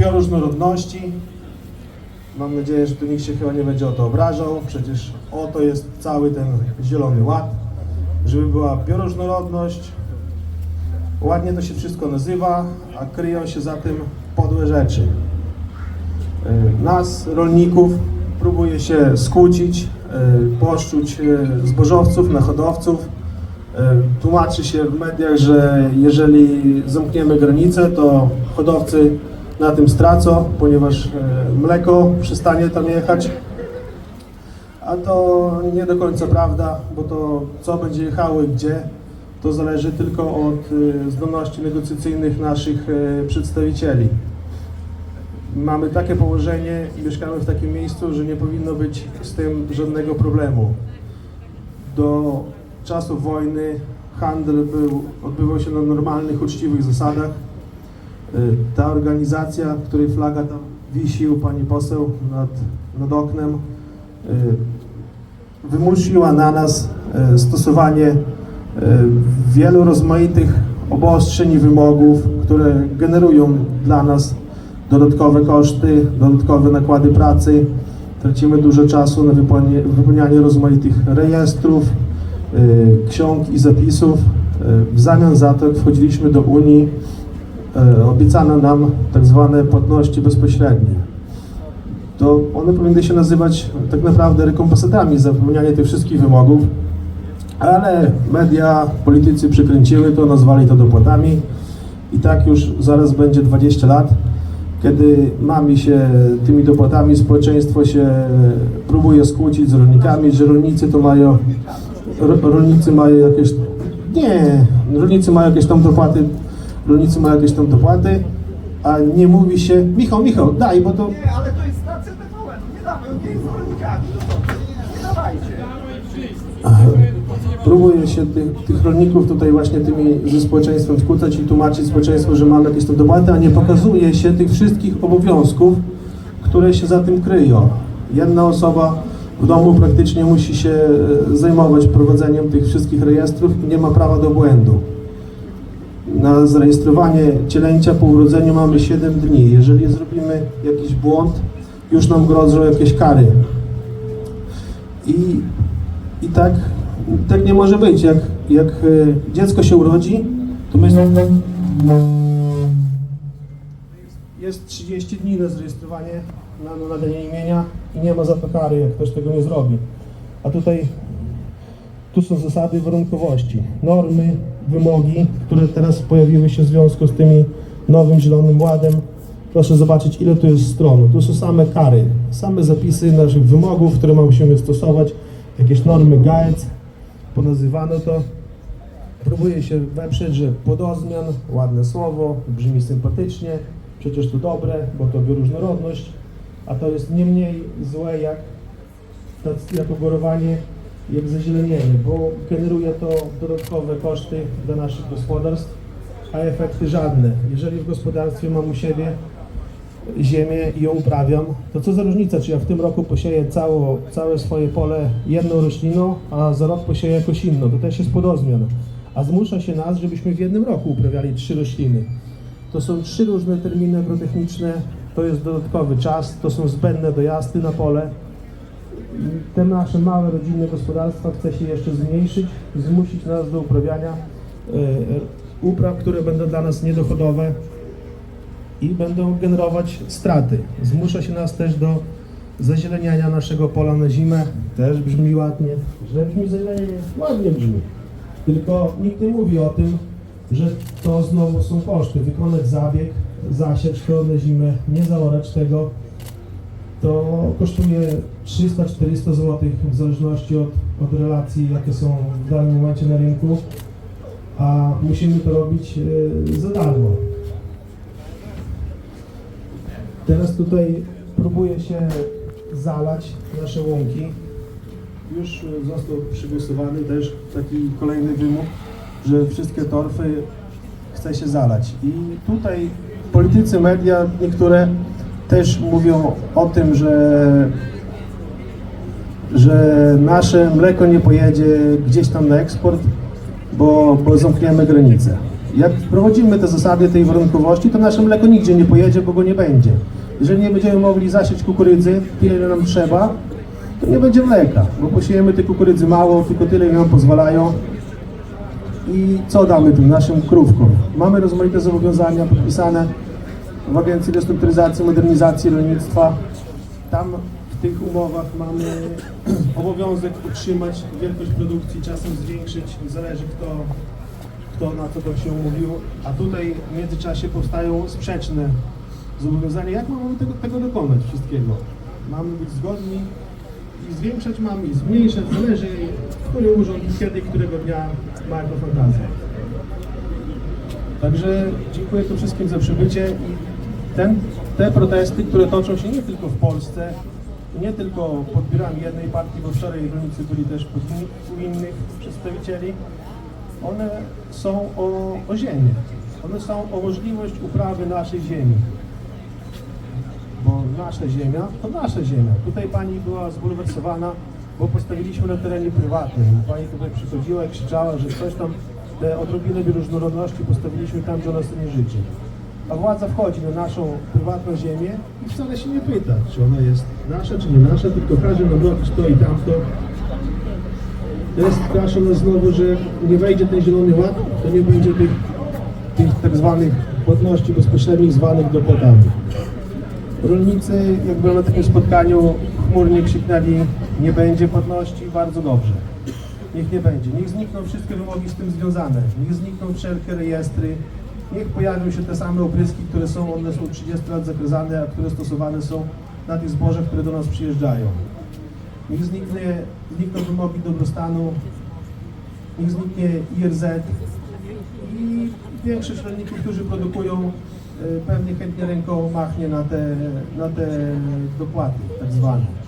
bioróżnorodności. Mam nadzieję, że tu nikt się chyba nie będzie o to obrażał. Przecież o to jest cały ten Zielony Ład, żeby była bioróżnorodność. Ładnie to się wszystko nazywa, a kryją się za tym podłe rzeczy. Y, Nas, rolników, próbuje się skłócić, y, poszczuć y, zbożowców na hodowców. Tłumaczy się w mediach, że jeżeli zamkniemy granicę, to hodowcy na tym stracą, ponieważ y, mleko przestanie tam jechać. A to nie do końca prawda, bo to co będzie jechało i gdzie, to zależy tylko od y, zdolności negocjacyjnych naszych y, przedstawicieli mamy takie położenie i mieszkamy w takim miejscu, że nie powinno być z tym żadnego problemu. Do czasów wojny handel był, odbywał się na normalnych, uczciwych zasadach. Y, Ta organizacja, której flaga tam wisi u pani poseł nad, nad oknem, y, wymusiła na nas y, stosowanie wielu rozmaitych obostrzeń i wymogów, które generują dla nas dodatkowe koszty, dodatkowe nakłady pracy. Tracimy dużo czasu na wypełnianie, wypełnianie rozmaitych rejestrów, ksiąg i zapisów. W zamian za to, jak wchodziliśmy do Unii, obiecano nam tak zwane płatności bezpośrednie. To one powinny się nazywać tak naprawdę rekompensatami za wypełnianie tych wszystkich wymogów, ale media, politycy przykręciły to, nazwali to dopłatami i tak już zaraz będzie 20 lat, kiedy mami się tymi dopłatami, społeczeństwo się próbuje skłócić z rolnikami, że rolnicy to mają, ro, rolnicy mają jakieś, nie, rolnicy mają jakieś tam dopłaty, rolnicy mają jakieś tam dopłaty, a nie mówi się, Michał, Michał, daj, bo to Nie, ale to jest stacja TVN, nie damy, nie jest rolnikami. Nie dawajcie. próbuje się tych, tych rolników tutaj właśnie tymi ze społeczeństwem skłócać i tłumaczyć społeczeństwu, że mamy jakieś tam dopłaty, a nie pokazuje się tych wszystkich obowiązków, które się za tym kryją. Jedna osoba w domu praktycznie musi się e, zajmować prowadzeniem tych wszystkich rejestrów i nie ma prawa do błędu. Zarejestrowanie cielęcia po urodzeniu mamy 7 dni. Jeżeli zrobimy jakiś błąd, już nam grożą jakieś kary. I, i tak, tak nie może być. Jak, jak e, dziecko się urodzi, to my jest 30 dni na zarejestrowanie, na, na nadanie imienia i nie ma za to kary, jak ktoś tego nie zrobi. A tutaj tu są zasady warunkowości, normy, wymogi, które teraz pojawiły się w związku z tymi nowym Zielonym Ładem. Proszę zobaczyć, ile tu jest stron. Tu są same kary, same zapisy naszych wymogów, które musimy stosować, jakieś normy GAEC, ponazywano to. Próbuje się weprzeć, że podozmian, ładne słowo, brzmi sympatycznie, przecież to dobre, bo to bioróżnorodność, a to jest nie mniej złe jak, jak ogorowanie, jak zazielenienie, bo generuje to dodatkowe koszty dla naszych gospodarstw, a efekty żadne. Jeżeli w gospodarstwie mam u siebie ziemię i ją uprawiam, to co za różnica, czy ja w tym roku posieję cało, całe swoje pole jedną rośliną, a za rok posieję jakoś inną. To też jest podozmian. A zmusza się nas, żebyśmy w jednym roku uprawiali trzy rośliny. To są trzy różne terminy agrotechniczne, to jest dodatkowy czas, to są zbędne dojazdy na pole. Te nasze małe rodzinne gospodarstwa chce się jeszcze zmniejszyć, zmusić nas do uprawiania e, upraw, które będą dla nas niedochodowe, i będą generować straty. Zmusza się nas też do zazieleniania naszego pola na zimę. Też brzmi ładnie. Źle brzmi zazielenienie? Ładnie brzmi. Tylko nikt nie mówi o tym, że to znowu są koszty. Wykonać zabieg, zasiecz to na zimę, nie zaorać tego, to kosztuje 300-400 zł w zależności od, od relacji, jakie są w danym momencie na rynku, a musimy to robić e, za darmo. Teraz tutaj próbuje się zalać nasze łąki. Już został przygłosowany też taki kolejny wymóg, że wszystkie torfy chce się zalać. I tutaj politycy, media niektóre też mówią o tym, że, że nasze mleko nie pojedzie gdzieś tam na eksport, bo, bo zamkniemy granice. Jak wprowadzimy te zasady tej warunkowości, to nasze mleko nigdzie nie pojedzie, bo go nie będzie. Jeżeli nie będziemy mogli zasieć kukurydzy tyle, ile nam trzeba, to nie będzie mleka, bo posiejemy tej kukurydzy mało, tylko tyle, ile nam pozwalają. I co damy tym naszym krówkom? Mamy rozmaite zobowiązania podpisane w Agencji Restrukturyzacji, Modernizacji Rolnictwa. Tam w tych umowach mamy obowiązek utrzymać wielkość produkcji, czasem zwiększyć, zależy kto, kto na co to się umówił. A tutaj w międzyczasie powstają sprzeczne zobowiązania. Jak mamy tego, tego dokonać wszystkiego? Mamy być zgodni i zwiększać mamy, zmniejszać, zależy który urząd kiedy, którego dnia ma jako fantazję. Także dziękuję tu wszystkim za przybycie ten, te protesty, które toczą się nie tylko w Polsce, nie tylko pod biurami jednej partii, bo wczoraj rolnicy byli też pod u innych przedstawicieli, one są o, o ziemię. One są o możliwość uprawy naszej ziemi. Bo nasza ziemia to nasza ziemia. Tutaj pani była zbulwersowana, bo postawiliśmy na terenie prywatnym. Pani tutaj przychodziła i krzyczała, że coś tam, te odrobinę bioróżnorodności postawiliśmy tam, gdzie ona sobie nie życzy. A władza wchodzi na naszą prywatną ziemię i wcale się nie pyta, czy ona jest nasza, czy nie nasza, tylko każe nam robić to i tamto. Teraz straszą nas znowu, że nie wejdzie ten zielony ład, to nie będzie tych, tych tak zwanych płatności bezpośrednich zwanych dopłatami. Rolnicy, jak byłem na takim spotkaniu, chmurnie krzyknęli, nie będzie płatności, bardzo dobrze. Niech nie będzie. Niech znikną wszystkie wymogi z tym związane. Niech znikną wszelkie rejestry. Niech pojawią się te same opryski, które są, one są 30 lat zakazane, a które stosowane są na tych zbożach, które do nas przyjeżdżają. Niech zniknie, znikną wymogi dobrostanu, niech zniknie IRZ i większość rolników, którzy produkują, y, pewnie chętnie ręką machnie na te, na te dopłaty tak zwane.